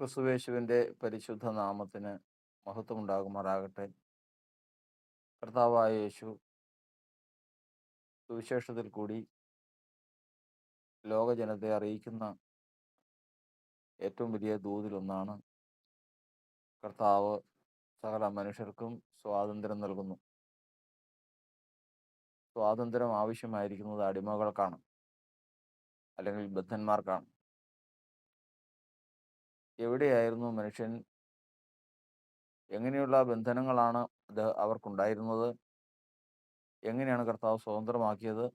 ക്രിസ്തുവേശുവിന്റെ പരിശുദ്ധ നാമത്തിന് മഹത്വമുണ്ടാകുമാറാകട്ടെ. കർത്താവായ യേശു സുവിശേഷത്തിൽ കൂടി ലോകജനത്തെ അറിയിക്കുന്ന ഏറ്റവും വലിയ ദൂതിലൊന്നാണ് കർത്താവ് സകല മനുഷ്യർക്കും സ്വാതന്ത്ര്യം നൽകുന്നു. സ്വാതന്ത്ര്യം ആവശ്യമായിരിക്കുന്നത് അടിമകൾക്കാണ്. അല്ലെങ്കിൽ ബദ്ധന്മാർക്കാണ്. എവിടെയായിരുന്നു മനുഷ്യൻ? എങ്ങനെയുള്ള ബന്ധനങ്ങളാണ് അത് അവർക്കുണ്ടായിരുന്നത്? എങ്ങനെയാണ് കർത്താവ് സ്വതന്ത്രമാക്കിയത്?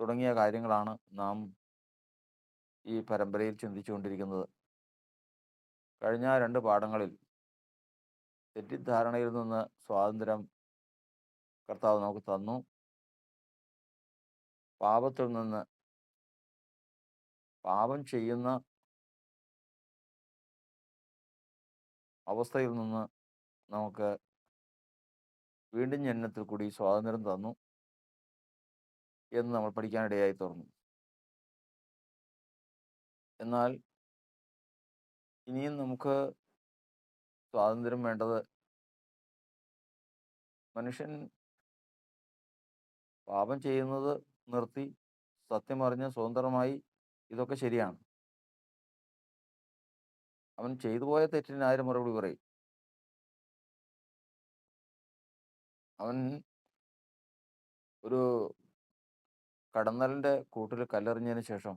തുടങ്ങിയ കാര്യങ്ങളാണ് നാം ഈ പരമ്പരയിൽ ചിന്തിച്ചുകൊണ്ടിരിക്കുന്നത്. കഴിഞ്ഞ രണ്ട് പാഠങ്ങളിൽ തെറ്റിദ്ധാരണയിൽ നിന്ന് സ്വാതന്ത്ര്യം കർത്താവ് നമുക്ക് തന്നു. പാപത്തിൽ നിന്ന് പാപം ചെയ്യുന്ന അവസ്ഥയിൽ നിന്ന് നമുക്ക് വീണ്ടും ജനനത്തിൽ കൂടി സ്വാതന്ത്ര്യം തന്നു എന്ന് നമ്മൾ പഠിക്കാനിടയായി തീർന്നു എന്നാൽ ഇനിയും നമുക്ക് സ്വാതന്ത്ര്യം വേണ്ടത് മനുഷ്യൻ പാപം ചെയ്യുന്നത് നിർത്തി സത്യം അറിഞ്ഞ് സ്വതന്ത്രമായി ഇതൊക്കെ ശരിയാണ്. അവൻ ചെയ്തു പോയ തെറ്റിന് ആരും മറുപടി പറയും? അവൻ ഒരു കടന്നലിന്റെ കൂട്ടിൽ കല്ലെറിഞ്ഞതിന് ശേഷം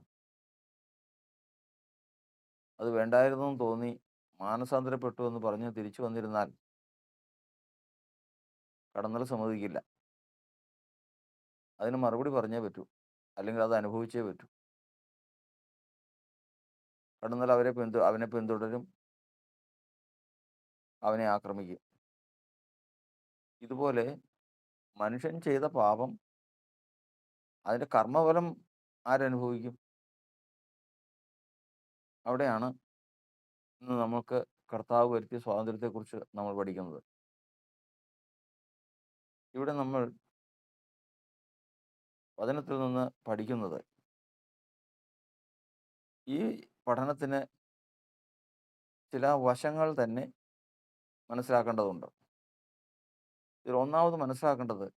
അത് വേണ്ടായിരുന്നു എന്ന് തോന്നി മാനസാന്തരപ്പെട്ടു എന്ന് പറഞ്ഞ് തിരിച്ചു വന്നിരുന്നാൽ കടന്നൽ സമ്മതിക്കില്ല. അതിന് മറുപടി പറഞ്ഞേ പറ്റൂ. അല്ലെങ്കിൽ അത് അനുഭവിച്ചേ പറ്റൂ. കടന്നൽ അവരെ പിന്തു അവനെ പിന്തുടരും. അവനെ ആക്രമിക്കും. ഇതുപോലെ മനുഷ്യൻ ചെയ്ത പാപം അതിന്റെ കർമ്മഫലം ആരനുഭവിക്കും? അവിടെയാണ് ഇന്ന് നമ്മൾക്ക് കർത്താവ് വരുത്തിയ സ്വാതന്ത്ര്യത്തെക്കുറിച്ച് നമ്മൾ പഠിക്കുന്നത്. ഇവിടെ നമ്മൾ വചനത്തിൽ നിന്ന് പഠിക്കുന്നത് ഈ പഠനത്തിന് ചില വശങ്ങൾ തന്നെ മനസ്സിലാക്കേണ്ടതുണ്ട്. ഇതിൽ ഒന്നാമത് മനസ്സിലാക്കേണ്ടത്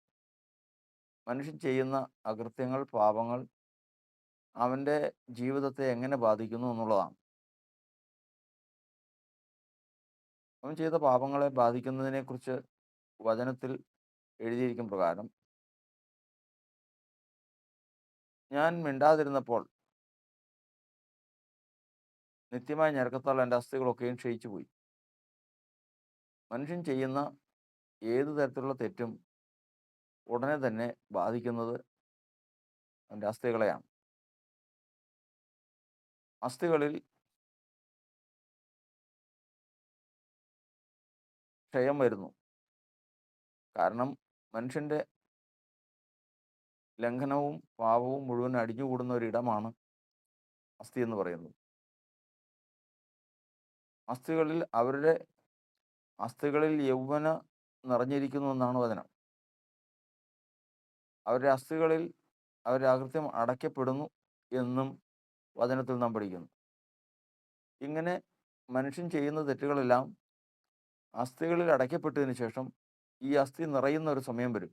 മനുഷ്യൻ ചെയ്യുന്ന അകൃത്യങ്ങൾ പാപങ്ങൾ അവന്റെ ജീവിതത്തെ എങ്ങനെ ബാധിക്കുന്നു എന്നുള്ളതാണ്. അവൻ ചെയ്ത പാപങ്ങളെ ബാധിക്കുന്നതിനെക്കുറിച്ച് വചനത്തിൽ എഴുതിയിരിക്കും പ്രകാരം ഞാൻ മിണ്ടാതിരുന്നപ്പോൾ നിത്യമായ ഞരക്കത്താൽ എന്റെ അസ്ഥികളൊക്കെയും ക്ഷയിച്ചു പോയി. മനുഷ്യൻ ചെയ്യുന്ന ഏത് തരത്തിലുള്ള തെറ്റും ഉടനെ തന്നെ ബാധിക്കുന്നത് അവന്റെ അസ്ഥികളെയാണ് അസ്ഥികളിൽ ക്ഷയം വരുന്നു. കാരണം മനുഷ്യന്റെ ലംഘനവും പാപവും മുഴുവൻ അടിഞ്ഞുകൂടുന്ന ഒരിടമാണ് അസ്ഥി എന്ന് പറയുന്നത്. അസ്ഥികളിൽ അവരുടെ അസ്ഥികളിൽ യൗവന നിറഞ്ഞിരിക്കുന്നു എന്നാണ് വചനം. അവരുടെ അസ്ഥികളിൽ അവരുടെ അകൃത്യം അടയ്ക്കപ്പെടുന്നു എന്നും വചനത്തിൽ നാം പഠിക്കുന്നു. ഇങ്ങനെ മനുഷ്യൻ ചെയ്യുന്ന തെറ്റുകളെല്ലാം അസ്ഥികളിൽ അടയ്ക്കപ്പെട്ടതിന് ശേഷം ഈ അസ്ഥി നിറയുന്ന ഒരു സമയം വരും.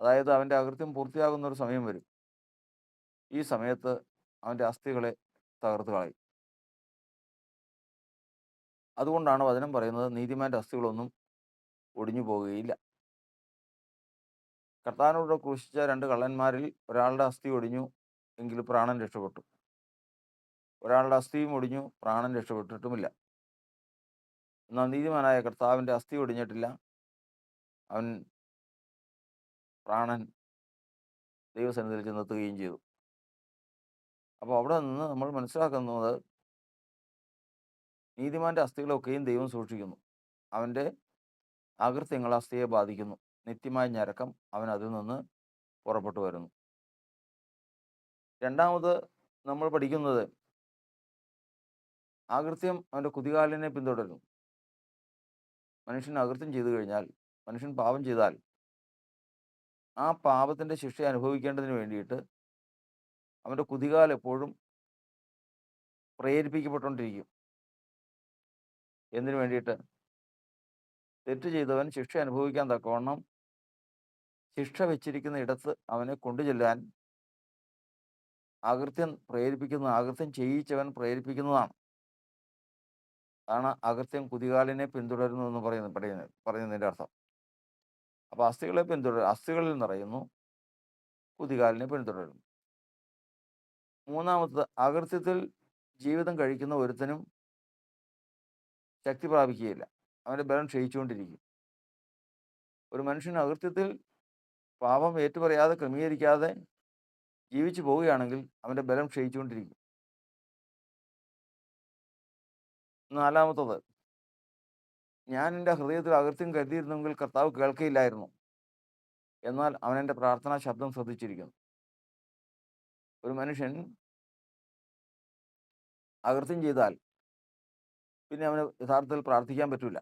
അതായത് അവന്റെ അകൃത്യം പൂർത്തിയാകുന്ന ഒരു സമയം വരും. ഈ സമയത്ത് അവന്റെ അസ്ഥികളെ തകർത്ത് കളയും. അതുകൊണ്ടാണ് വചനം പറയുന്നത് നീതിമാന്റെ അസ്ഥികളൊന്നും ഒടിഞ്ഞു പോകുകയില്ല. കർത്താനോട് ക്രൂശിച്ച രണ്ട് കള്ളന്മാരിൽ ഒരാളുടെ അസ്ഥി ഒടിഞ്ഞു എങ്കിൽ പ്രാണൻ രക്ഷപ്പെട്ടു. ഒരാളുടെ അസ്ഥിയും ഒടിഞ്ഞു പ്രാണൻ രക്ഷപ്പെട്ടിട്ടുമില്ല. എന്നാൽ നീതിമാനായ കർത്താവിന്റെ അസ്ഥി ഒടിഞ്ഞിട്ടില്ല. അവൻ പ്രാണൻ ദൈവസന്നിധിയിൽ ചെന്നെത്തുകയും ചെയ്തു. അപ്പോൾ അവിടെ നിന്ന് നമ്മൾ മനസ്സിലാക്കുന്നത് നീതിമാന്റെ അസ്ഥികളൊക്കെയും ദൈവം സൂക്ഷിക്കുന്നു. അവന്റെ അകൃത്യങ്ങൾ അസ്ഥിയെ ബാധിക്കുന്നു. നിത്യമായ ഞരക്കം അവൻ അതിൽ നിന്ന് പുറപ്പെട്ടു വരുന്നു. രണ്ടാമത് നമ്മൾ പഠിക്കുന്നത് ആകൃത്യം അവന്റെ കുതികാലിനെ പിന്തുടരുന്നു. മനുഷ്യൻ അകൃത്യം ചെയ്തു കഴിഞ്ഞാൽ മനുഷ്യൻ പാപം ചെയ്താൽ ആ പാപത്തിന്റെ ശിക്ഷ അനുഭവിക്കേണ്ടതിന് വേണ്ടിയിട്ട് അവന്റെ കുതികാൽ എപ്പോഴും പ്രേരിപ്പിക്കപ്പെട്ടുകൊണ്ടിരിക്കും. എന്തിനു വേണ്ടിയിട്ട്? തെറ്റ് ചെയ്തവൻ ശിക്ഷ അനുഭവിക്കാൻ തക്കവണ്ണം ശിക്ഷ വെച്ചിരിക്കുന്ന ഇടത്ത് അവനെ കൊണ്ടുചെല്ലാൻ അകൃത്യം പ്രേരിപ്പിക്കുന്ന അകൃത്യം ചെയ്യിച്ചവൻ പ്രേരിപ്പിക്കുന്നതാണ്. അതാണ് അകൃത്യം കുതികാലിനെ പിന്തുടരുന്നു എന്ന് പറയുന്നത് പറയുന്നത് പറയുന്നതിന്റെ അർത്ഥം. അപ്പോൾ അസ്ഥികളെ പിന്തുടരും അസ്ഥികളിൽ നിറയുന്നു കുതികാലിനെ പിന്തുടരുന്നു. മൂന്നാമത്തത് അകൃത്യത്തിൽ ജീവിതം കഴിക്കുന്ന ഒരുത്തനും ശക്തി പ്രാപിക്കുകയില്ല. അവന്റെ ബലം ക്ഷയിച്ചുകൊണ്ടിരിക്കും. ഒരു മനുഷ്യൻ അകൃത്യത്തിൽ പാപം ഏറ്റുപറയാതെ ക്രമീകരിക്കാതെ ജീവിച്ചു പോവുകയാണെങ്കിൽ അവന്റെ ബലം ക്ഷയിച്ചുകൊണ്ടിരിക്കും. നാലാമത്തത് ഞാൻ എന്റെ ഹൃദയത്തിൽ അകൃത്യം കരുതിയിരുന്നെങ്കിൽ കർത്താവ് കേൾക്കയില്ലായിരുന്നു. എന്നാൽ അവൻ എന്റെ പ്രാർത്ഥനാ ശബ്ദം ശ്രദ്ധിച്ചിരിക്കുന്നു. ഒരു മനുഷ്യൻ അകൃത്യം ചെയ്താൽ പിന്നെ അവന് യഥാർത്ഥത്തിൽ പ്രാർത്ഥിക്കാൻ പറ്റില്ല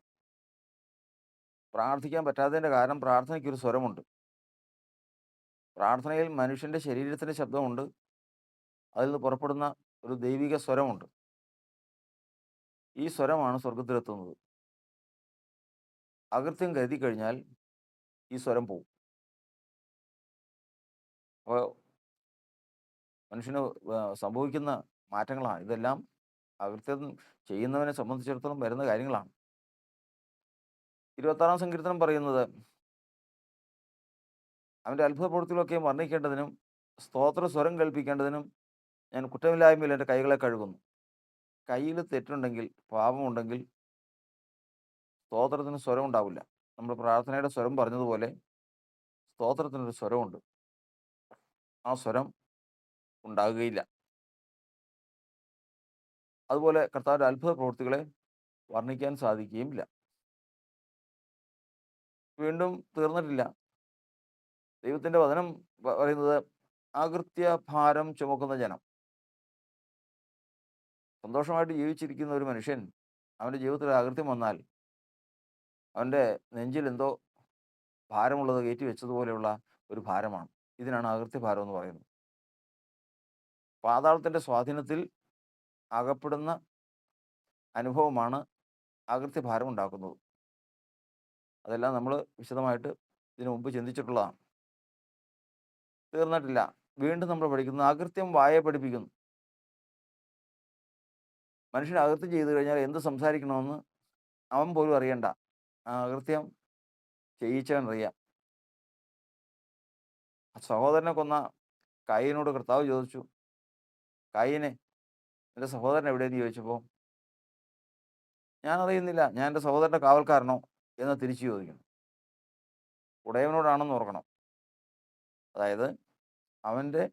പ്രാർത്ഥിക്കാൻ പറ്റാത്തതിന്റെ കാരണം പ്രാർത്ഥനയ്ക്കൊരു സ്വരമുണ്ട്. പ്രാർത്ഥനയിൽ മനുഷ്യന്റെ ശരീരത്തിന്റെ ശബ്ദമുണ്ട്. അതിൽ നിന്ന് പുറപ്പെടുന്ന ഒരു ദൈവിക സ്വരമുണ്ട്. ഈ സ്വരമാണ് സ്വർഗത്തിലെത്തുന്നത് അകൃത്യം കരുതി കഴിഞ്ഞാൽ ഈ സ്വരം പോവും. അപ്പോൾ മനുഷ്യന് സംഭവിക്കുന്ന മാറ്റങ്ങളാണ്. ഇതെല്ലാം അകൃത്യം ചെയ്യുന്നവനെ സംബന്ധിച്ചിടത്തോളം വരുന്ന കാര്യങ്ങളാണ്. ഇരുപത്താറാം സങ്കീർത്തനം പറയുന്നത് അവന്റെ അത്ഭുത പ്രവൃത്തികളൊക്കെയും വർണിക്കേണ്ടതിനും സ്തോത്ര സ്വരം കേൾപ്പിക്കേണ്ടതിനും ഞാൻ കുറ്റമില്ലായ്മയിൽ എന്റെ കൈകളെ കഴുകുന്നു. കയ്യിൽ തെറ്റുണ്ടെങ്കിൽ പാപമുണ്ടെങ്കിൽ സ്തോത്രത്തിന് സ്വരം ഉണ്ടാവില്ല. നമ്മൾ പ്രാർത്ഥനയുടെ സ്വരം പറഞ്ഞതുപോലെ സ്തോത്രത്തിനൊരു സ്വരമുണ്ട്. ആ സ്വരം ഉണ്ടാകുകയില്ല. അതുപോലെ കർത്താവിന്റെ അത്ഭുത പ്രവൃത്തികളെ വർണിക്കാൻ സാധിക്കുകയും ഇല്ല വീണ്ടും തീർന്നിട്ടില്ല. ദൈവത്തിന്റെ വചനം പറയുന്നത് അകൃത്യ ഭാരം ചുമക്കുന്ന ജനം. സന്തോഷമായിട്ട് ജീവിച്ചിരിക്കുന്ന ഒരു മനുഷ്യൻ അവന്റെ ജീവിതത്തിൽ ആകൃത്യം വന്നാൽ അവന്റെ നെഞ്ചിൽ എന്തോ ഭാരമുള്ളത് കയറ്റി വെച്ചതുപോലെയുള്ള ഒരു ഭാരമാണ്. ഇതിനാണ് ആകൃത്യ ഭാരം എന്ന് പറയുന്നത്. പാതാളത്തിന്റെ സ്വാധീനത്തിൽ അകപ്പെടുന്ന അനുഭവമാണ് അകൃത്യ ഭാരം ഉണ്ടാക്കുന്നത്. അതെല്ലാം നമ്മൾ വിശദമായിട്ട് ഇതിനു മുമ്പ് ചിന്തിച്ചിട്ടുള്ളതാണ്. തീർന്നിട്ടില്ല. വീണ്ടും നമ്മൾ പഠിക്കുന്നു. ആകൃത്യം വായ പഠിപ്പിക്കുന്നു. മനുഷ്യൻ അകൃത്യം ചെയ്തു കഴിഞ്ഞാൽ എന്ത് സംസാരിക്കണമെന്ന് അവൻ പോലും അറിയണ്ട. അകൃത്യം ചെയ്യിച്ചവൻ അറിയാം. സഹോദരനെ കൊന്ന കായിനോട് കർത്താവ് ചോദിച്ചു കായിനെ എന്റെ സഹോദരൻ എവിടെയെന്ന് ചോദിച്ചപ്പോൾ ഞാൻ അറിയുന്നില്ല ഞാൻ എന്റെ സഹോദരന്റെ കാവൽക്കാരനോ? എന്ന് തിരിച്ചു ചോദിക്കുന്നു. ഉടയവനോടാണെന്ന് ഓർക്കണം. അതായത് അവന്റെ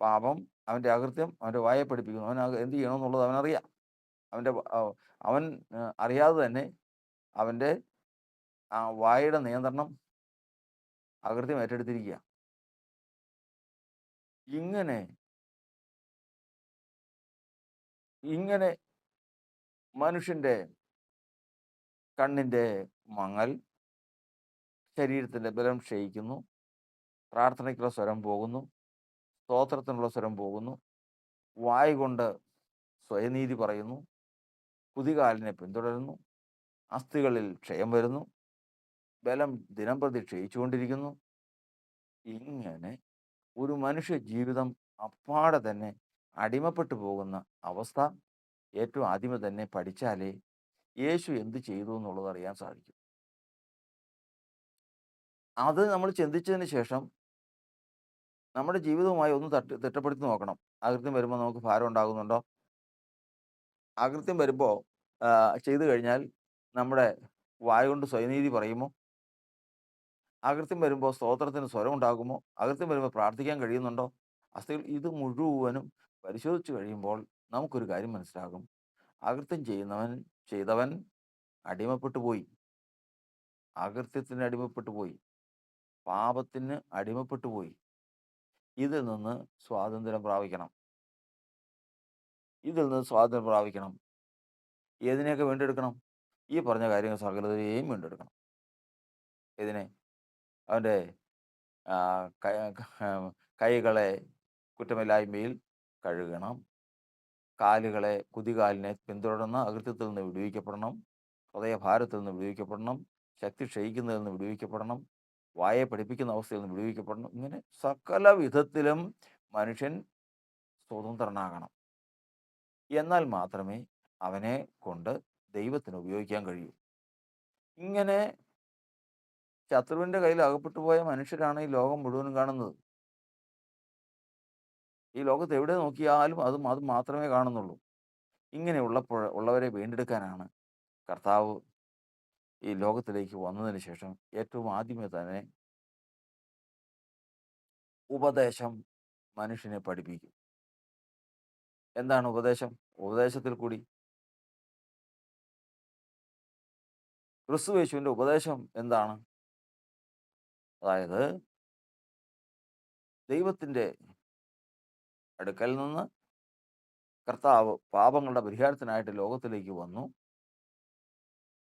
പാപം അവന്റെ അകൃത്യം അവന്റെ വായെ പഠിപ്പിക്കുന്നു. അവൻ എന്ത് ചെയ്യണമെന്നുള്ളത് അവനറിയാം. അവന്റെ അവൻ അറിയാതെ തന്നെ അവന്റെ ആ വായുടെ നിയന്ത്രണം അകൃത്യം ഏറ്റെടുത്തിരിക്കുക ഇങ്ങനെ ഇങ്ങനെ മനുഷ്യന്റെ കണ്ണിന്റെ മങ്ങൽ ശരീരത്തിന്റെ ബലം ക്ഷയിക്കുന്നു. പ്രാർത്ഥനയ്ക്കുള്ള സ്വരം പോകുന്നു. സ്തോത്രത്തിനുള്ള സ്വരം പോകുന്നു. വായ് കൊണ്ട് സ്വയനീതി പറയുന്നു. കുതികാലിനെ പിന്തുടരുന്നു. അസ്ഥികളിൽ ക്ഷയം വരുന്നു. ബലം ദിനം പ്രതി ക്ഷയിച്ചുകൊണ്ടിരിക്കുന്നു. ഇങ്ങനെ ഒരു മനുഷ്യ ജീവിതം അപ്പാടെ തന്നെ അടിമപ്പെട്ടു പോകുന്ന അവസ്ഥ ഏറ്റവും ആദ്യമേ തന്നെ പഠിച്ചാലേ യേശു എന്ത് ചെയ്തു എന്നുള്ളത് അറിയാൻ സാധിക്കും. അത് നമ്മൾ ചിന്തിച്ചതിന് ശേഷം നമ്മുടെ ജീവിതവുമായി ഒന്ന് തട്ട് തിട്ടപ്പെടുത്തി നോക്കണം. അകൃത്യം വരുമ്പോൾ നമുക്ക് ഭാരം ഉണ്ടാകുന്നുണ്ടോ? അകൃത്യം വരുമ്പോൾ ചെയ്തു കഴിഞ്ഞാൽ നമ്മുടെ വായ കൊണ്ട് സ്വയനീതി പറയുമോ? അകൃത്യം വരുമ്പോൾ സ്തോത്രത്തിന് സ്വരം ഉണ്ടാകുമോ? അകൃത്യം വരുമ്പോൾ പ്രാർത്ഥിക്കാൻ കഴിയുന്നുണ്ടോ? അസ്ഥികൾ ഇത് മുഴുവനും പരിശോധിച്ച് കഴിയുമ്പോൾ നമുക്കൊരു കാര്യം മനസ്സിലാകും. അകൃത്യം ചെയ്യുന്നവൻ ചെയ്തവൻ അടിമപ്പെട്ടു പോയി. അകൃത്യത്തിന് അടിമപ്പെട്ടു പോയി. പാപത്തിന് അടിമപ്പെട്ടു പോയി. ഇതിൽ നിന്ന് സ്വാതന്ത്ര്യം പ്രാപിക്കണം. ഇതിൽ നിന്ന് സ്വാതന്ത്ര്യം പ്രാപിക്കണം. ഏതിനെയൊക്കെ വീണ്ടെടുക്കണം? ഈ പറഞ്ഞ കാര്യങ്ങൾ സകലതയെയും വീണ്ടെടുക്കണം. ഇതിനെ അവന്റെ കൈകളെ കുറ്റമില്ലായ്മയിൽ കഴുകണം. കാലുകളെ കുതികാലിനെ പിന്തുടർന്ന് അകൃത്യത്തിൽ നിന്ന് വിടുവിക്കപ്പെടണം. ഹൃദയഭാരത്തിൽ നിന്ന് വിടുവിക്കപ്പെടണം. ശക്തി ക്ഷയിക്കുന്നതിൽ നിന്ന് വിടുവിക്കപ്പെടണം. വായെ പഠിപ്പിക്കുന്ന അവസ്ഥയിൽ നിന്ന് വിടുവിക്കപ്പെടണം. ഇങ്ങനെ സകല വിധത്തിലും മനുഷ്യൻ സ്വതന്ത്രനാകണം. എന്നാൽ മാത്രമേ അവനെ കൊണ്ട് ദൈവത്തിന് ഉപയോഗിക്കാൻ കഴിയൂ. ഇങ്ങനെ ശത്രുവിന്റെ കയ്യിൽ അകപ്പെട്ടു പോയ മനുഷ്യരാണ് ഈ ലോകം മുഴുവനും കാണുന്നത്. ഈ ലോകത്ത് എവിടെ നോക്കിയാലും അത് അത് മാത്രമേ കാണുന്നുള്ളൂ. ഇങ്ങനെ ഉള്ളപ്പോൾ ഉള്ളവരെ വീണ്ടെടുക്കാനാണ് കർത്താവ് ഈ ലോകത്തിലേക്ക് വന്നതിന് ശേഷം ഏറ്റവും ആദ്യമേ തന്നെ ഉപദേശം മനുഷ്യനെ പഠിപ്പിക്കും. എന്താണ് ഉപദേശം? ഉപദേശത്തിൽ കൂടി ക്രിസ്തു യേശുവിന്റെ ഉപദേശം എന്താണ്? അതായത് ദൈവത്തിന്റെ അടുക്കൽ നിന്ന് കർത്താവ് പാപങ്ങളുടെ പരിഹാരത്തിനായിട്ട് ലോകത്തിലേക്ക് വന്നു.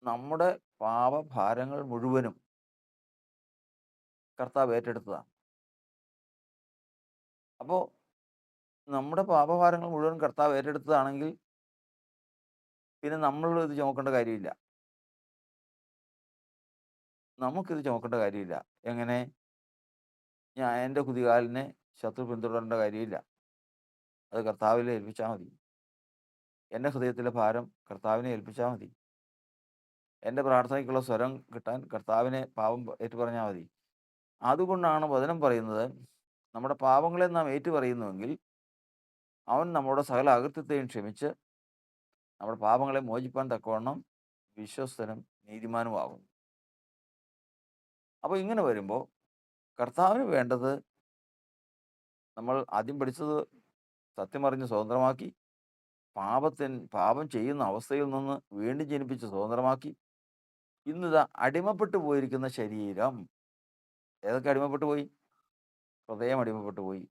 നമ്മുടെ പാപഭാരങ്ങൾ മുഴുവനും കർത്താവ് ഏറ്റെടുത്തതാണ്. അപ്പോൾ നമ്മുടെ പാപഭാരങ്ങൾ മുഴുവൻ കർത്താവ് ഏറ്റെടുത്തതാണെങ്കിൽ പിന്നെ നമ്മൾ ഇത് ചുമക്കേണ്ട കാര്യമില്ല. നമുക്കിത് ചുമക്കേണ്ട കാര്യമില്ല. എങ്ങനെ? ഞാൻ എന്റെ കുതികാലിനെ ശത്രു പിന്തുടരേണ്ട കാര്യമില്ല. അത് കർത്താവിനെ ഏൽപ്പിച്ചാൽ മതി. എന്റെ ഹൃദയത്തിലെ ഭാരം കർത്താവിനെ ഏൽപ്പിച്ചാൽ മതി. എന്റെ പ്രാർത്ഥനയ്ക്കുള്ള സ്വരം കിട്ടാൻ കർത്താവിനെ പാപം ഏറ്റുപറഞ്ഞാൽ മതി. അതുകൊണ്ടാണ് വചനം പറയുന്നത് നമ്മുടെ പാപങ്ങളെ നാം ഏറ്റുപറയുന്നുവെങ്കിൽ അവൻ നമ്മുടെ സകല അകൃത്യത്തെയും ക്ഷമിച്ച് നമ്മുടെ പാപങ്ങളെ മോചിപ്പാൻ തക്കവണ്ണം വിശ്വസ്തനും നീതിമാനുമാകും അപ്പോൾ ഇങ്ങനെ വരുമ്പോൾ കർത്താവിന് വേണ്ടത് നമ്മൾ ആദ്യം പഠിച്ചത് സത്യമറിഞ്ഞ് സ്വതന്ത്രമാക്കി പാപത്തിൻ പാപം ചെയ്യുന്ന അവസ്ഥയിൽ നിന്ന് വീണ്ടും ജനിപ്പിച്ച് സ്വതന്ത്രമാക്കി. ഇന്നിതാ അടിമപ്പെട്ടു പോയിരിക്കുന്ന ശരീരം. ഏതൊക്കെ അടിമപ്പെട്ടു പോയി? ഹൃദയം അടിമപ്പെട്ടു പോയി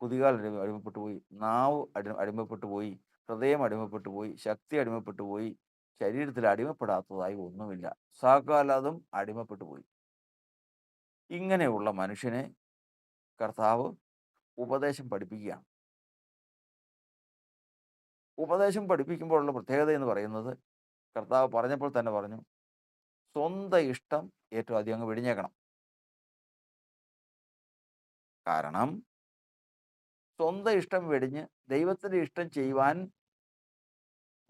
കുതികാൽ അടിമ അടിമപ്പെട്ടു പോയി നാവ് അടി അടിമപ്പെട്ടു പോയി ഹൃദയം അടിമപ്പെട്ടു പോയി ശക്തി അടിമപ്പെട്ടു പോയി ശരീരത്തിൽ അടിമപ്പെടാത്തതായി ഒന്നുമില്ല. സാക്കാലതും അടിമപ്പെട്ടു പോയി. ഇങ്ങനെയുള്ള മനുഷ്യനെ കർത്താവ് ഉപദേശം പഠിപ്പിക്കുകയാണ്. ഉപദേശം പഠിപ്പിക്കുമ്പോഴുള്ള പ്രത്യേകത എന്ന് പറയുന്നത് കർത്താവ് പറഞ്ഞപ്പോൾ തന്നെ പറഞ്ഞു സ്വന്തം ഇഷ്ടം ഏറ്റവും അധികം അങ്ങ് വെടിഞ്ഞേക്കണം കാരണം സ്വന്തം ഇഷ്ടം വെടിഞ്ഞ് ദൈവത്തിന്റെ ഇഷ്ടം ചെയ്യുവാൻ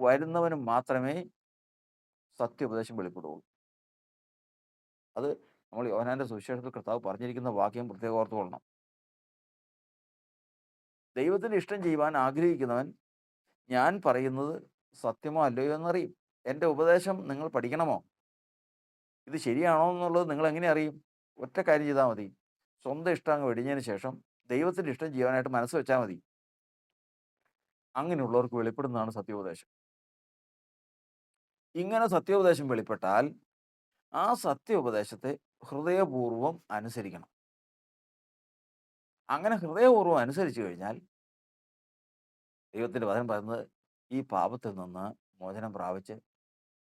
വരുന്നവന് മാത്രമേ സത്യോപദേശം വെളിപ്പെടുകയുള്ളൂ. അത് നമ്മൾ യോഹനാന്റെ സുവിശേഷത്തിൽ കർത്താവ് പറഞ്ഞിരിക്കുന്ന വാക്യം പ്രത്യേകം ഓർത്തുകൊള്ളണം. ദൈവത്തിന്റെ ഇഷ്ടം ചെയ്യുവാൻ ആഗ്രഹിക്കുന്നവൻ ഞാൻ പറയുന്നത് സത്യമോ അല്ലയോ എന്നറിയും. എന്റെ ഉപദേശം നിങ്ങൾ പഠിക്കണമോ? ഇത് ശരിയാണോ എന്നുള്ളത് നിങ്ങൾ എങ്ങനെ അറിയും? ഒറ്റ കാര്യം ചെയ്താൽ മതി. സ്വന്തം ഇഷ്ടം അങ്ങ് വെടിഞ്ഞതിന് ശേഷം ദൈവത്തിന്റെ ഇഷ്ടം ചെയ്യാനായിട്ട് മനസ്സ് വെച്ചാൽ മതി. അങ്ങനെയുള്ളവർക്ക് വെളിപ്പെടുന്നതാണ് സത്യോപദേശം. ഇങ്ങനെ സത്യോപദേശം വെളിപ്പെട്ടാൽ ആ സത്യോപദേശത്തെ ഹൃദയപൂർവം അനുസരിക്കണം. അങ്ങനെ ഹൃദയപൂർവം അനുസരിച്ചു കഴിഞ്ഞാൽ ദൈവത്തിന്റെ വചനം പറയുന്നത് ഈ പാപത്തിൽ നിന്ന് മോചനം പ്രാപിച്ച്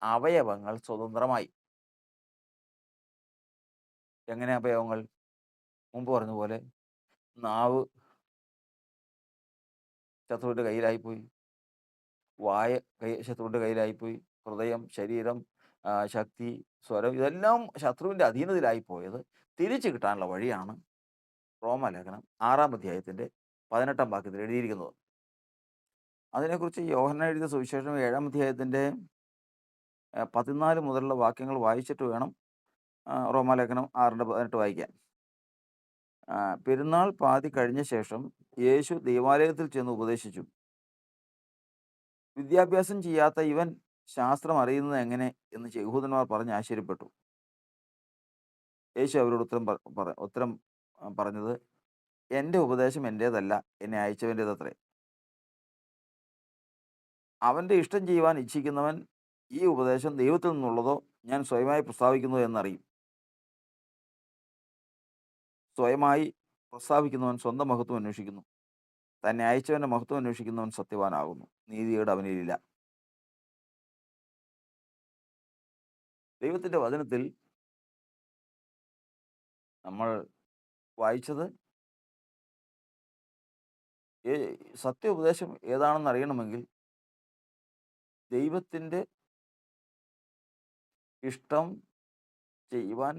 അവയവങ്ങൾ സ്വതന്ത്രമായി. എങ്ങനെ അവയവങ്ങൾ? മുമ്പ് പറഞ്ഞ പോലെ നാവ് ശത്രുവിന്റെ കയ്യിലായിപ്പോയി. വായ കൈ ശത്രുവിന്റെ കയ്യിലായിപ്പോയി. ഹൃദയം ശരീരം ശക്തി സ്വരം ഇതെല്ലാം ശത്രുവിന്റെ അധീനതയിലായി പോയത് തിരിച്ചു കിട്ടാനുള്ള വഴിയാണ് റോമലേഖനം ആറാം അധ്യായത്തിന്റെ പതിനെട്ടാം വാക്യത്തിൽ എഴുതിയിരിക്കുന്നത്. അതിനെക്കുറിച്ച് യോഹന എഴുതിയ സുവിശേഷം ഏഴാം അധ്യായത്തിന്റെ പതിനാല് മുതലുള്ള വാക്യങ്ങൾ വായിച്ചിട്ട് വേണം റോമാലേഖനം ആറിന്റെ പതിനെട്ട് വായിക്കാൻ. പെരുന്നാൾ പാതി കഴിഞ്ഞ ശേഷം യേശു ദേവാലയത്തിൽ ചെന്ന് ഉപദേശിച്ചു. വിദ്യാഭ്യാസം ചെയ്യാത്ത ഇവൻ ശാസ്ത്രം അറിയുന്നത് എങ്ങനെ എന്ന് യഹൂദന്മാർ പറഞ്ഞ് ആശ്ചര്യപ്പെട്ടു. യേശു അവരോട് ഉത്തരം ഉത്തരം പറഞ്ഞത് എന്റെ ഉപദേശം എന്റേതല്ല എന്നെ അയച്ചവന്റേതത്രേ അവന്റെ ഇഷ്ടം ചെയ്യുവാൻ ഇച്ഛിക്കുന്നവൻ ഈ ഉപദേശം ദൈവത്തിൽ നിന്നുള്ളതോ ഞാൻ സ്വയമായി പ്രസ്താവിക്കുന്നു എന്നറിയും. സ്വയമായി പ്രസ്താവിക്കുന്നവൻ സ്വന്തം മഹത്വം അന്വേഷിക്കുന്നു. തന്നെ അയച്ചവന്റെ മഹത്വം അന്വേഷിക്കുന്നവൻ സത്യവാനാകുന്നു. നീതിയുടെ അവനിലില്ല. ദൈവത്തിന്റെ വചനത്തിൽ നമ്മൾ വായിച്ചത് സത്യ ഉപദേശം ഏതാണെന്ന് അറിയണമെങ്കിൽ ദൈവത്തിന്റെ ഇഷ്ടം ചെയ്യുവാൻ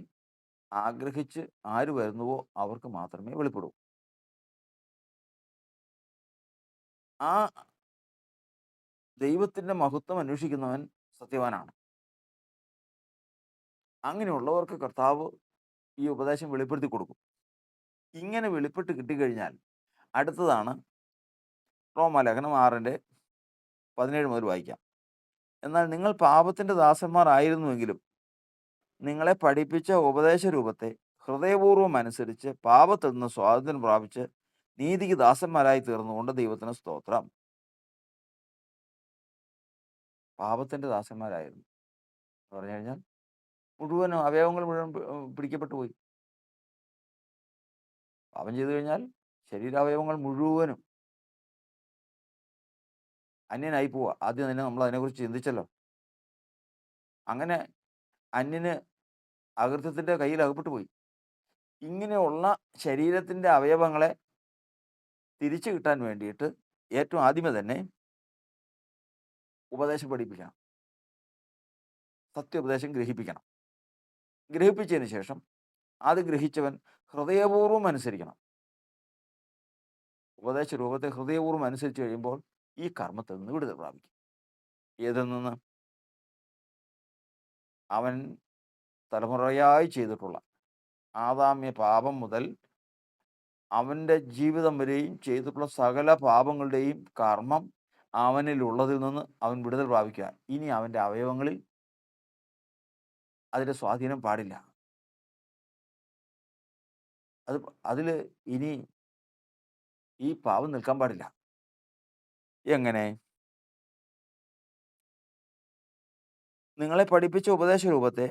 ആഗ്രഹിച്ച് ആര് വരുന്നുവോ അവർക്ക് മാത്രമേ വെളിപ്പെടൂ ആ ദൈവത്തിന്റെ മഹത്വം അന്വേഷിക്കുന്നവൻ സത്യവാനാണ്. അങ്ങനെയുള്ളവർക്ക് കർത്താവ് ഈ ഉപദേശം വെളിപ്പെടുത്തി കൊടുക്കും. ഇങ്ങനെ വെളിപ്പെട്ട് കിട്ടിക്കഴിഞ്ഞാൽ അടുത്തതാണ് റോമാലേഖനം ആറിന്റെ പതിനേഴ് മുതൽ വായിക്കാം. എന്നാൽ നിങ്ങൾ പാപത്തിന്റെ ദാസന്മാരായിരുന്നുവെങ്കിലും നിങ്ങളെ പഠിപ്പിച്ച ഉപദേശ രൂപത്തെ ഹൃദയപൂർവം അനുസരിച്ച് പാപത്തിൽ നിന്ന് സ്വാതന്ത്ര്യം പ്രാപിച്ച് നീതിക്ക് ദാസന്മാരായി തീർന്നുകൊണ്ട് ദൈവത്തിന് സ്തോത്രം. പാപത്തിന്റെ ദാസന്മാരായിരുന്നു. എന്ന് പറഞ്ഞു കഴിഞ്ഞാൽ മുഴുവനും അവയവങ്ങൾ മുഴുവൻ പിടിക്കപ്പെട്ടു പോയി. പാപം ചെയ്തു കഴിഞ്ഞാൽ ശരീരാവയവങ്ങൾ മുഴുവനും അന്യനായി പോവുക ആദ്യം തന്നെ നമ്മൾ അതിനെക്കുറിച്ച് ചിന്തിച്ചല്ലോ. അങ്ങനെ അന്യന് അകൃത്യത്തിന്റെ കയ്യിൽ അകപ്പെട്ടു പോയി. ഇങ്ങനെയുള്ള ശരീരത്തിന്റെ അവയവങ്ങളെ തിരിച്ചു കിട്ടാൻ വേണ്ടിയിട്ട് ഏറ്റവും ആദ്യമേ തന്നെ ഉപദേശം പഠിപ്പിക്കണം. സത്യോപദേശം ഗ്രഹിപ്പിക്കണം. ഗ്രഹിപ്പിച്ചതിന് ശേഷം അത് ഗ്രഹിച്ചവൻ ഹൃദയപൂർവം അനുസരിക്കണം. ഉപദേശ രൂപത്തെ ഹൃദയപൂർവം അനുസരിച്ച് കഴിയുമ്പോൾ ഈ കർമ്മത്തിൽ നിന്ന് വിടുതൽ പ്രാപിക്കും. ഏതിൽ നിന്ന്? അവൻ തലമുറയായി ചെയ്തിട്ടുള്ള ആദാമ്യ പാപം മുതൽ അവന്റെ ജീവിതം വരെയും ചെയ്തിട്ടുള്ള സകല പാപങ്ങളുടെയും കർമ്മം അവനിൽ ഉള്ളതിൽ നിന്ന് അവൻ വിടുതൽ പ്രാപിക്കുക. ഇനി അവന്റെ അവയവങ്ങളിൽ അതിന്റെ സ്വാധീനം പാടില്ല. അത് അതിൽ ഇനി ഈ പാപം നിൽക്കാൻ പാടില്ല. എങ്ങനെ? നിങ്ങളെ പഠിപ്പിച്ച ഉപദേശ രൂപത്തെ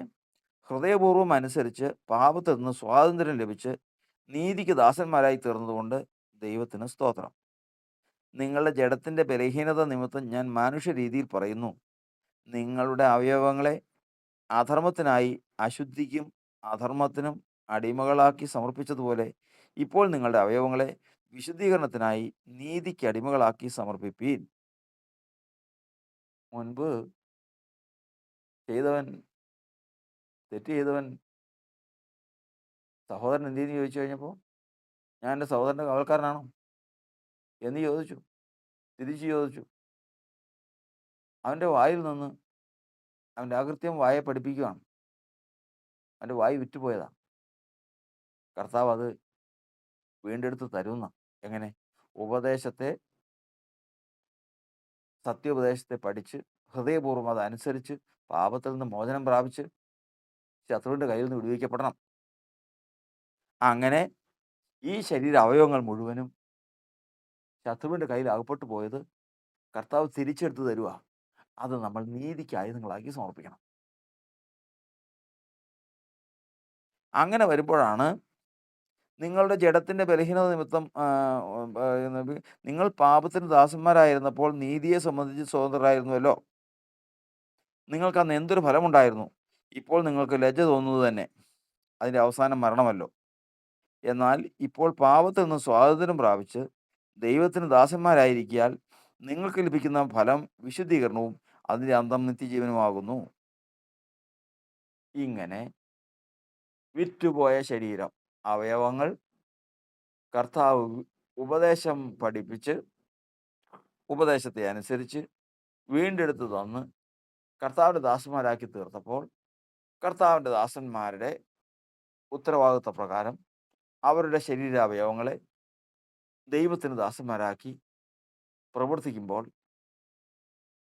ഹൃദയപൂർവം അനുസരിച്ച് പാപത്തിൽ നിന്ന് സ്വാതന്ത്ര്യം ലഭിച്ച് നീതിക്ക് ദാസന്മാരായി തീർന്നതുകൊണ്ട് ദൈവത്തിന് സ്തോത്രം. നിങ്ങളുടെ ജഡത്തിന്റെ ബലഹീനത നിമിത്തം ഞാൻ മാനുഷ്യ രീതിയിൽ പറയുന്നു. നിങ്ങളുടെ അവയവങ്ങളെ അധർമ്മത്തിനായി അശുദ്ധിക്കും അധർമ്മത്തിനും അടിമകളാക്കി സമർപ്പിച്ചതുപോലെ ഇപ്പോൾ നിങ്ങളുടെ അവയവങ്ങളെ വിശുദ്ധീകരണത്തിനായി നീതിക്ക് അടിമകളാക്കി സമർപ്പിപ്പീൻ. മുൻപ് ചെയ്തവൻ തെറ്റ് ചെയ്തവൻ സഹോദരൻ എന്ത് ചെയ്യുന്നു ചോദിച്ചു കഴിഞ്ഞപ്പോൾ ഞാൻ എന്റെ സഹോദരന്റെ കാവൽക്കാരനാണോ? എന്ന് ചോദിച്ചു. തിരിച്ചു ചോദിച്ചു. അവന്റെ വായിൽ നിന്ന് അവന്റെ അകൃത്യം വായെ പഠിപ്പിക്കുകയാണ് അവന്റെ വായി വിറ്റുപോയതാണ് കർത്താവ് അത് വീണ്ടെടുത്ത് തരുന്ന എങ്ങനെ? ഉപദേശത്തെ സത്യോപദേശത്തെ പഠിച്ച് ഹൃദയപൂർവം അത് അനുസരിച്ച് പാപത്തിൽ നിന്ന് മോചനം പ്രാപിച്ച് ശത്രുവിന്റെ കയ്യിൽ നിന്ന് വിടുവിക്കപ്പെടണം. അങ്ങനെ ഈ ശരീര അവയവങ്ങൾ മുഴുവനും ശത്രുവിന്റെ കയ്യിൽ അകപ്പെട്ടു പോയത് കർത്താവ് തിരിച്ചെടുത്ത് തരുക അത് നമ്മൾ നീതിക്ക് ആയുധങ്ങളാക്കി സമർപ്പിക്കണം. അങ്ങനെ വരുമ്പോഴാണ് നിങ്ങളുടെ ജഡത്തിന്റെ ബലഹീനത നിമിത്തം നിങ്ങൾ പാപത്തിന് ദാസന്മാരായിരുന്നപ്പോൾ നീതിയെ സംബന്ധിച്ച് സ്വതന്ത്രരായിരുന്നുവല്ലോ. നിങ്ങൾക്ക് അന്ന് എന്തൊരു ഫലമുണ്ടായിരുന്നു? ഇപ്പോൾ നിങ്ങൾക്ക് ലജ്ജ തോന്നുന്നത് തന്നെ. അതിന്റെ അവസാനം മരണമല്ലോ. എന്നാൽ ഇപ്പോൾ പാപത്തിൽ നിന്ന് സ്വാതന്ത്ര്യം പ്രാപിച്ച് ദൈവത്തിന് ദാസന്മാരായിരിക്കാൽ നിങ്ങൾക്ക് ലഭിക്കുന്ന ഫലം വിശുദ്ധീകരണവും അതിന്റെ അന്തം നിത്യജീവനുമാകുന്നു. ഇങ്ങനെ വിറ്റുപോയ ശരീരം. അവയവങ്ങൾ കർത്താവ് ഉപദേശം പഠിപ്പിച്ച് ഉപദേശത്തെ അനുസരിച്ച് വീണ്ടെടുത്ത് തന്ന് കർത്താവിന്റെ ദാസന്മാരാക്കി തീർത്തപ്പോൾ കർത്താവിന്റെ ദാസന്മാരുടെ ഉത്തരവാദിത്വ പ്രകാരം അവരുടെ ശരീരാവയവങ്ങളെ ദൈവത്തിന് ദാസന്മാരാക്കി പ്രവർത്തിക്കുമ്പോൾ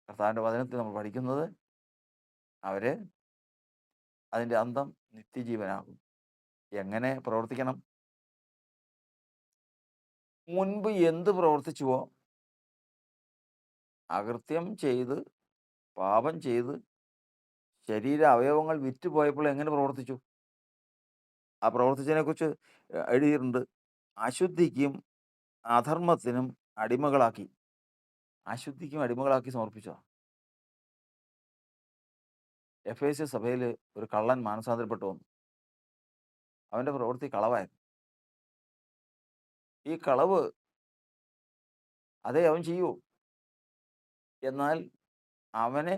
കർത്താവിന്റെ വചനത്തിൽ നമ്മൾ പഠിക്കുന്നത് അവർ അതിന്റെ അന്തം നിത്യജീവനാകും. എങ്ങനെ പ്രവർത്തിക്കണം? മുൻപ് എന്ത് പ്രവർത്തിച്ചുവോ അകൃത്യം ചെയ്ത് പാപം ചെയ്ത് ശരീര അവയവങ്ങൾ വിറ്റുപോയപ്പോൾ എങ്ങനെ പ്രവർത്തിച്ചു? ആ പ്രവർത്തിച്ചതിനെ കുറിച്ച് എഴുതിയിട്ടുണ്ട്. അശുദ്ധിക്കും അധർമ്മത്തിനും അടിമകളാക്കി. അശുദ്ധിക്കും അടിമകളാക്കി സമർപ്പിച്ചോ എഫ് എസ് സഭയിൽ ഒരു കള്ളൻ മാനസാന്തരപ്പെട്ടു വന്നു. അവന്റെ പ്രവൃത്തി കളവായിരുന്നു. ഈ കളവ് അതേ അവൻ ചെയ്യൂ. എന്നാൽ അവനെ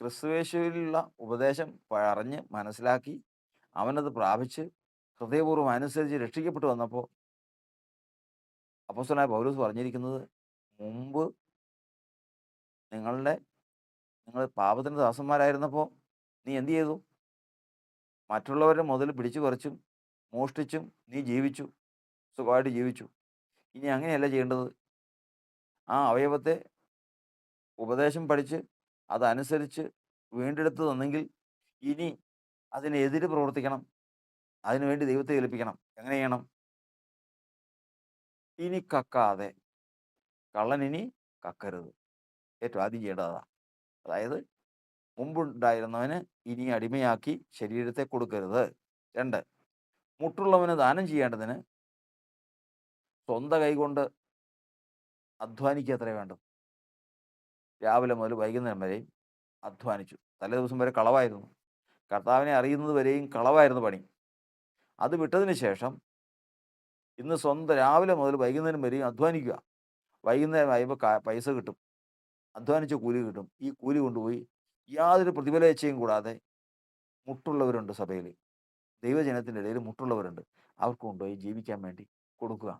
ക്രിസ്തുവേശുവിലുള്ള ഉപദേശം പറഞ്ഞ് മനസ്സിലാക്കി അവനത് പ്രാപിച്ച് ഹൃദയപൂർവം അനുസരിച്ച് രക്ഷിക്കപ്പെട്ടു വന്നപ്പോൾ അപ്പോസ്തലനായ പൗലോസ് പറഞ്ഞിരിക്കുന്നത് മുമ്പ് നിങ്ങളുടെ നിങ്ങൾ പാപത്തിന്റെ ദാസന്മാരായിരുന്നപ്പോൾ നീ എന്തു ചെയ്തു? മറ്റുള്ളവരുടെ മുതൽ പിടിച്ചു പറിച്ചും മോഷ്ടിച്ചും നീ ജീവിച്ചു സുഖമായിട്ട് ജീവിച്ചു. ഇനി അങ്ങനെയല്ല ചെയ്യേണ്ടത്. ആ അവയവത്തെ ഉപദേശം പഠിച്ച് അതനുസരിച്ച് വീണ്ടെടുത്ത് തന്നെങ്കിൽ ഇനി അതിനെതിരെ പ്രവർത്തിക്കണം. അതിനുവേണ്ടി ദൈവത്തെ ഏൽപ്പിക്കണം. എങ്ങനെ ചെയ്യണം? ഇനി കക്കാതെ. കള്ളൻ ഇനി കക്കരുത്. ഏറ്റവും ആദ്യം ചെയ്യേണ്ടത് അതാ. അതായത് മുമ്പുണ്ടായിരുന്നവന് ഇനി അടിമയാക്കി ശരീരത്തെ കൊടുക്കരുത്. രണ്ട് മുട്ടുള്ളവന് ദാനം ചെയ്യേണ്ടതിന് സ്വന്തം കൈകൊണ്ട് അധ്വാനിക്കുക അത്രേ വേണ്ടത് രാവിലെ മുതൽ വൈകുന്നേരം വരെയും അധ്വാനിച്ചു. തലേ ദിവസം വരെ കളവായിരുന്നു. കർത്താവിനെ അറിയുന്നത് വരെയും കളവായിരുന്നു പണി. അത് വിട്ടതിന് ശേഷം ഇന്ന് സ്വന്തം രാവിലെ മുതൽ വൈകുന്നേരം വരെയും അധ്വാനിക്കുക. വൈകുന്നേരം ആയപ്പോൾ പൈസ കിട്ടും. അധ്വാനിച്ച കൂലി കിട്ടും. ഈ കൂലി കൊണ്ടുപോയി യാതൊരു പ്രതിഫലേച്ഛയും കൂടാതെ മുട്ടുള്ളവരുണ്ട് സഭയിൽ. ദൈവജനത്തിന്റെ ഇടയിൽ മുട്ടുള്ളവരുണ്ട്. അവർക്ക് കൊണ്ടുപോയി ജീവിക്കാൻ വേണ്ടി കൊടുക്കുക.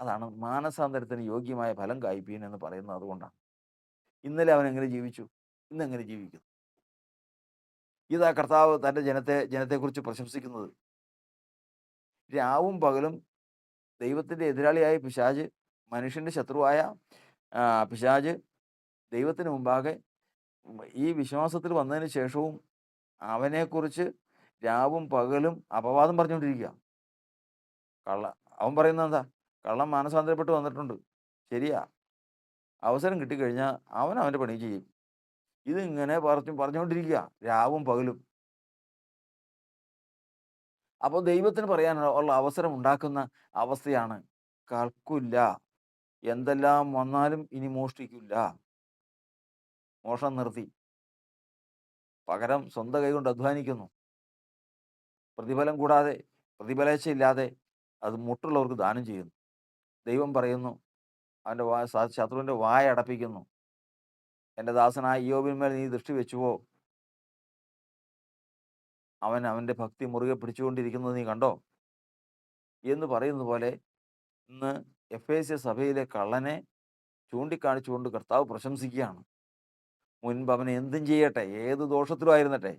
അതാണ് മാനസാന്തരത്തിന് യോഗ്യമായ ഫലം കായ്പീൻ എന്ന് പറയുന്നത് അതുകൊണ്ടാണ്. ഇന്നലെ അവൻ എങ്ങനെ ജീവിച്ചു? ഇന്ന് എങ്ങനെ ജീവിക്കുന്നു? ഇതാ കർത്താവ് തന്റെ ജനത്തെ ജനത്തെക്കുറിച്ച് പ്രശംസിക്കുന്നത്. രാവും പകലും ദൈവത്തിന്റെ എതിരാളിയായ പിശാജ് മനുഷ്യന്റെ ശത്രുവായ പിശാജ് ദൈവത്തിന് മുമ്പാകെ ഈ വിശ്വാസത്തിൽ വന്നതിന് ശേഷവും അവനെക്കുറിച്ച് രാവും പകലും അപവാദം പറഞ്ഞുകൊണ്ടിരിക്കുക കള്ള അവൻ പറയുന്നത് എന്താ? കള്ളം മാനസാന്തരപ്പെട്ട് വന്നിട്ടുണ്ട്. ശരിയാ. അവസരം കിട്ടിക്കഴിഞ്ഞാൽ അവൻ അവന്റെ പണി ചെയ്യും. ഇതിങ്ങനെ പറഞ്ഞു പറഞ്ഞുകൊണ്ടിരിക്കുക രാവും പകലും. അപ്പോൾ ദൈവത്തിന് പറയാനുള്ള അവസരം ഉണ്ടാക്കുന്ന അവസ്ഥയാണ് കൽക്കില്ല. എന്തെല്ലാം വന്നാലും ഇനി മോഷ്ടിക്കില്ല. മോഷണം നിർത്തി. പകരം സ്വന്തം കൈകൊണ്ട് അധ്വാനിക്കുന്നു. പ്രതിഫലം കൂടാതെ പ്രതിഫലേച്ഛയില്ലാതെ അത് മുട്ടുള്ളവർക്ക് ദാനം ചെയ്യുന്നു. ദൈവം പറയുന്നു അവന്റെ വാ ശത്രുവിന്റെ വായ അടപ്പിക്കുന്നു. എന്റെ ദാസനായ യോബിന്മേൽ നീ ദൃഷ്ടി വെച്ചുവോ? അവൻ അവന്റെ ഭക്തി മുറുകെ പിടിച്ചുകൊണ്ടിരിക്കുന്നത് നീ കണ്ടോ? എന്ന് പറയുന്നത് പോലെ ഇന്ന് എഫ് എ സി സഭയിലെ കള്ളനെ ചൂണ്ടിക്കാണിച്ചുകൊണ്ട് കർത്താവ് പ്രശംസിക്കുകയാണ്. മുൻപ് അവൻ എന്തും ചെയ്യട്ടെ ഏത് ദോഷത്തിലും ആയിരുന്നട്ടെ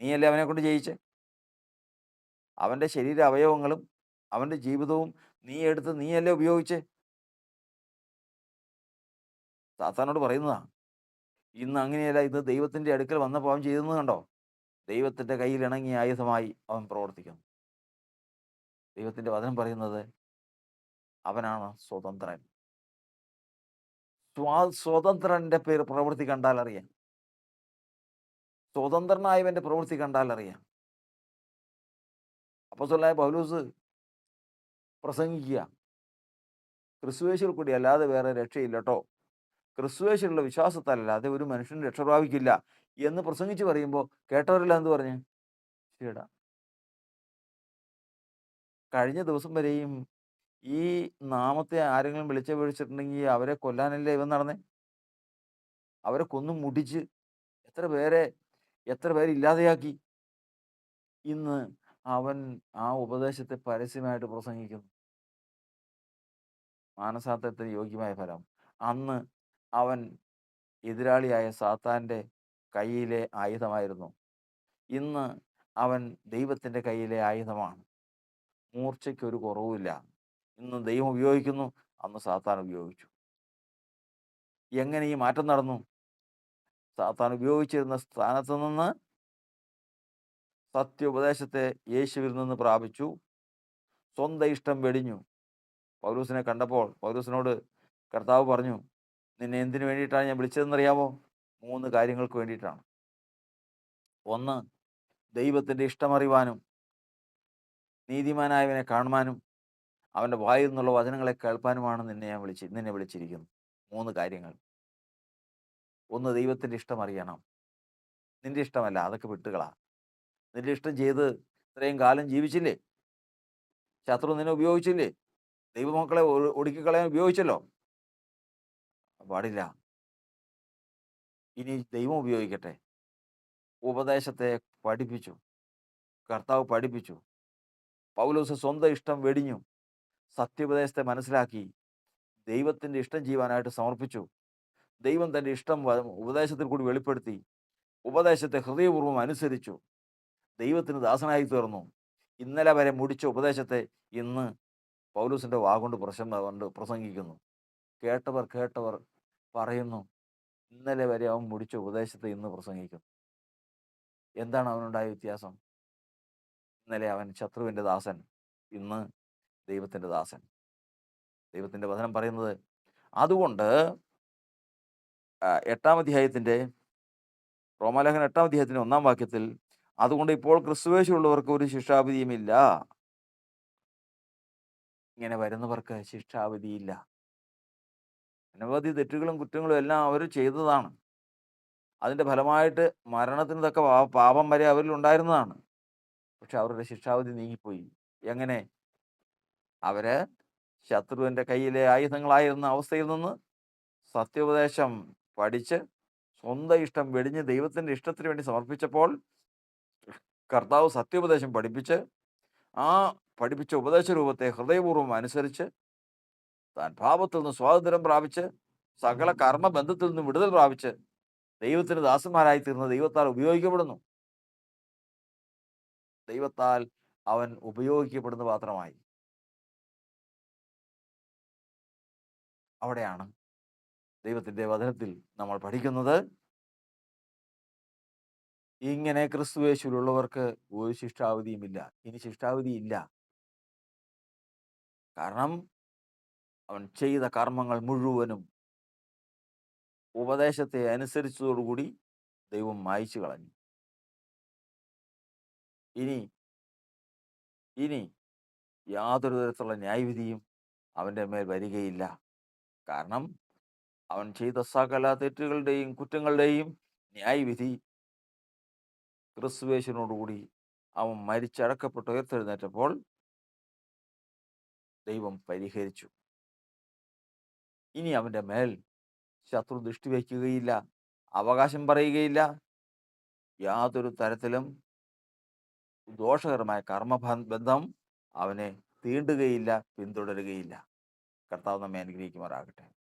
നീയല്ലേ അവനെ കൊണ്ട് ജയിച്ചേ? അവന്റെ ശരീര അവയവങ്ങളും അവന്റെ ജീവിതവും നീ എടുത്ത് നീയല്ലേ ഉപയോഗിച്ചേ? സാത്താനോട് പറയുന്നതാ ഇന്ന് അങ്ങനെയല്ല ഇന്ന് ദൈവത്തിന്റെ അടുക്കൽ വന്നപ്പോൾ അവൻ ചെയ്തെന്ന് കണ്ടോ? ദൈവത്തിന്റെ കയ്യിൽ ഇണങ്ങി ആയുധമായി അവൻ പ്രവർത്തിക്കുന്നു. ദൈവത്തിന്റെ വചനം പറയുന്നത് അവനാണ് സ്വതന്ത്രൻ. സ്വാ സ്വതന്ത്രന്റെ പേര് പ്രവൃത്തി കണ്ടാൽ അറിയാം സ്വതന്ത്രനായവന്റെ പ്രവൃത്തി കണ്ടാൽ അറിയാം അപ്പൊ സ്വലായ പൗലൂസ് പ്രസംഗിക്കുക. ക്രിസ്തുവേശിൽ കൂടി അല്ലാതെ വേറെ രക്ഷയില്ല കേട്ടോ ക്രിസ്തുവേശിലുള്ള വിശ്വാസത്താലല്ലാതെ ഒരു മനുഷ്യൻ രക്ഷ പ്രാപിക്കില്ല എന്ന് പ്രസംഗിച്ച് പറയുമ്പോൾ കേട്ടവരില്ല എന്ന് പറഞ്ഞു? ശരിടാ കഴിഞ്ഞ ദിവസം വരെയും ഈ നാമത്തെ ആരെങ്കിലും വിളിച്ച വിളിച്ചിട്ടുണ്ടെങ്കിൽ അവരെ കൊല്ലാനല്ലേ ഇവൻ നടന്നേ? അവരെ കൊന്നു മുടിച്ച് എത്ര പേരെ എത്ര പേര് ഇല്ലാതെയാക്കി? ഇന്ന് അവൻ ആ ഉപദേശത്തെ പരസ്യമായിട്ട് പ്രസംഗിക്കുന്നു. മാനസാന്തരത്തിന് യോഗ്യമായ ഫലം. അന്ന് അവൻ എതിരാളിയായ സാത്താന്റെ കയ്യിലെ ആയുധമായിരുന്നു. ഇന്ന് അവൻ ദൈവത്തിന്റെ കയ്യിലെ ആയുധമാണ്. മൂർച്ചയ്ക്കൊരു കുറവുമില്ല. ഇന്ന് ദൈവം ഉപയോഗിക്കുന്നു അന്ന് സാത്താൻ ഉപയോഗിച്ചു. എങ്ങനെ ഈ മാറ്റം നടന്നു? സാത്താൻ ഉപയോഗിച്ചിരുന്ന സ്ഥാനത്ത് നിന്ന് സത്യോപദേശത്തെ യേശുവിൽ നിന്ന് പ്രാപിച്ചു. സ്വന്തം ഇഷ്ടം വെടിഞ്ഞു. പൗരൂസിനെ കണ്ടപ്പോൾ പൗരൂസിനോട് കർത്താവ് പറഞ്ഞു നിന്നെ എന്തിനു വേണ്ടിയിട്ടാണ് ഞാൻ വിളിച്ചതെന്നറിയാമോ? മൂന്ന് കാര്യങ്ങൾക്ക് വേണ്ടിയിട്ടാണ്. ഒന്ന് ദൈവത്തിന്റെ ഇഷ്ടമറിവാനും നീതിമാനായവനെ കാണുവാനും അവന്റെ വായിൽ നിന്നുള്ള വചനങ്ങളെ കേൾപ്പാനുമാണ് നിന്നെ ഞാൻ വിളിച്ച് നിന്നെ വിളിച്ചിരിക്കുന്നത് മൂന്ന് കാര്യങ്ങൾ. ഒന്ന് ദൈവത്തിന്റെ ഇഷ്ടം അറിയണം. നിന്റെ ഇഷ്ടമല്ല അതൊക്കെ വിട്ടുകളാ. നിന്റെ ഇഷ്ടം ചെയ്ത് ഇത്രയും കാലം ജീവിച്ചില്ലേ? ശത്രു നിന്നെ ഉപയോഗിച്ചില്ലേ? ദൈവമക്കളെ ഒടുക്കിക്കളയാൻ ഉപയോഗിച്ചല്ലോ? പാടില്ല. ഇനി ദൈവം ഉപയോഗിക്കട്ടെ. ഉപദേശത്തെ പഠിപ്പിച്ചു. കർത്താവ് പഠിപ്പിച്ചു. പൗലോസ് സ്വന്തം ഇഷ്ടം വെടിഞ്ഞു. സത്യോപദേശത്തെ മനസ്സിലാക്കി ദൈവത്തിന്റെ ഇഷ്ടം ചെയ്യുവാനായിട്ട് സമർപ്പിച്ചു. ദൈവം തന്റെ ഇഷ്ടം ഉപദേശത്തിൽ കൂടി വെളിപ്പെടുത്തി. ഉപദേശത്തെ ഹൃദയപൂർവം അനുസരിച്ചു. ദൈവത്തിന് ദാസനായി തീർന്നു. ഇന്നലെ വരെ മുടിച്ച ഉപദേശത്തെ ഇന്ന് പൗലൂസിന്റെ വാഗൊണ്ട് കൊണ്ട് പ്രസംഗിക്കുന്നു. കേട്ടവർ കേട്ടവർ പറയുന്നു ഇന്നലെ വരെ അവൻ മുടിച്ച ഉപദേശത്തെ ഇന്ന് പ്രസംഗിക്കുന്നു. എന്താണ് അവനുണ്ടായ വ്യത്യാസം? ഇന്നലെ അവൻ ശത്രുവിന്റെ ദാസൻ ഇന്ന് ദൈവത്തിന്റെ ദാസൻ. ദൈവത്തിന്റെ വചനം പറയുന്നത് അതുകൊണ്ട് എട്ടാം അധ്യായത്തിന്റെ റോമാലേഖൻ എട്ടാം അധ്യായത്തിന്റെ ഒന്നാം വാക്യത്തിൽ അതുകൊണ്ട് ഇപ്പോൾ ക്രിസ്തുവേശുള്ളവർക്ക് ഒരു ശിക്ഷാവിധിയുമില്ല. ഇങ്ങനെ വരുന്നവർക്ക് ശിക്ഷാവിധിയില്ല. അനവധി തെറ്റുകളും കുറ്റങ്ങളും എല്ലാം അവർ ചെയ്തതാണ്. അതിന്റെ ഫലമായിട്ട് മരണത്തിന് തക്ക പാപം വരെ അവരിൽ ഉണ്ടായിരുന്നതാണ് പക്ഷെ അവരുടെ ശിക്ഷാവിധി നീങ്ങിപ്പോയി. എങ്ങനെ? അവർ ശത്രുവിന്റെ കയ്യിലെ ആയുധങ്ങളായിരുന്ന അവസ്ഥയിൽ നിന്ന് സത്യോപദേശം പഠിച്ച് സ്വന്തം ഇഷ്ടം വെടിഞ്ഞ് ദൈവത്തിന്റെ ഇഷ്ടത്തിന് വേണ്ടി സമർപ്പിച്ചപ്പോൾ കർത്താവ് സത്യോപദേശം പഠിപ്പിച്ച് ആ പഠിപ്പിച്ച ഉപദേശ രൂപത്തെ ഹൃദയപൂർവം അനുസരിച്ച് താൻ പാപത്തിൽ നിന്ന് സ്വാതന്ത്ര്യം പ്രാപിച്ച് സകല കർമ്മബന്ധത്തിൽ നിന്ന് വിടുതൽ പ്രാപിച്ച് ദൈവത്തിന് ദാസന്മാരായി തീർന്ന ദൈവത്താൽ ഉപയോഗിക്കപ്പെടുന്നു. ദൈവത്താൽ അവൻ ഉപയോഗിക്കപ്പെടുന്ന പാത്രമായി അവിടെയാണ് ദൈവത്തിന്റെ വചനത്തിൽ നമ്മൾ പഠിക്കുന്നത്. ഇങ്ങനെ ക്രിസ്തുവേശുവിലുള്ളവർക്ക് ഒരു ശിഷ്ടാവധിയുമില്ല ഇനി ശിക്ഷാവധി ഇല്ല. കാരണം അവൻ ചെയ്ത കർമ്മങ്ങൾ മുഴുവനും ഉപദേശത്തെ അനുസരിച്ചതോടുകൂടി ദൈവം മായ്ച്ചു കളഞ്ഞു. ഇനി ഇനി യാതൊരു തരത്തിലുള്ള ന്യായവിധിയും അവന്റെ മേൽ വരികയില്ല. കാരണം അവൻ ചെയ്ത സകല തെറ്റുകളുടെയും കുറ്റങ്ങളുടെയും ന്യായവിധി ക്രിസ്തുവേശനോടുകൂടി അവൻ മരിച്ചടക്കപ്പെട്ട് ഉയർത്തെഴുന്നേറ്റപ്പോൾ ദൈവം പരിഹരിച്ചു. ഇനി അവന്റെ മേൽ ശത്രു ദൃഷ്ടി വയ്ക്കുകയില്ല അവകാശം പറയുകയില്ല. യാതൊരു തരത്തിലും ദോഷകരമായ കർമ്മബന്ധം അവനെ തീണ്ടുകയില്ല പിന്തുടരുകയില്ല. कर्तव्य मेन अनुग्रह की है।